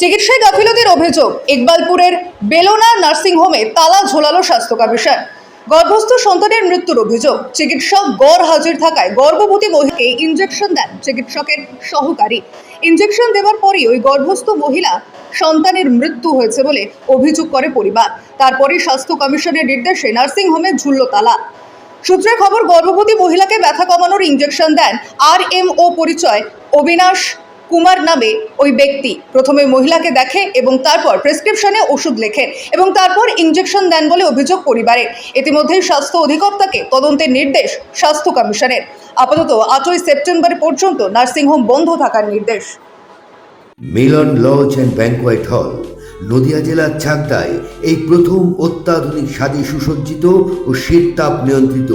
চিকিৎসায় গাফিলতির অভিযোগ, ইকবালপুরের বেলোনা নার্সিংহোমে তালা ঝোলালো স্বাস্থ্য কমিশন গর্ভস্থ সন্তানের মৃত্যুর অভিযোগ, চিকিৎসক গড় হাজির থাকায় গর্ভবতী মহিলাকে ইঞ্জেকশন দেন চিকিৎসকের সহকারী। ইঞ্জেকশন দেওয়ার পরই ওই গর্ভস্থ মহিলা সন্তানের মৃত্যু হয়েছে বলে অভিযোগ করে পরিবার। তারপরে স্বাস্থ্য কমিশনের নির্দেশে নার্সিংহোমে ঝুলল তালা। সূত্রে খবর, গর্ভবতী মহিলাকে ব্যথা কমানোর ইঞ্জেকশন দেন আর এম ও পরিচয় অবিনাশ কুমার নামে ওই ব্যক্তি। প্রথমে মহিলাকে দেখে এবং তারপর প্রেসক্রিপশনে ওষুধ লেখেন এবং তারপর ইঞ্জেকশন দেন বলে অভিযোগ পরিবারের ইতিমধ্যেই স্বাস্থ্য অধিকর্তাকে তদন্তের নির্দেশ স্বাস্থ্য কমিশনের। আপাতত আটই সেপ্টেম্বর পর্যন্ত নার্সিংহোম বন্ধ থাকার নির্দেশ। মিলন লজ অ্যান্ড ব্যাংকোয়েট হল, নদিয়া জেলার চাকদায় এই প্রথম অত্যাধুনিক স্বাদে সুসজ্জিত ও শীত তাপ নিয়ন্ত্রিত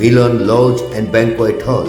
মিলন লজ অ্যান্ড ব্যাংকোয়েট হল।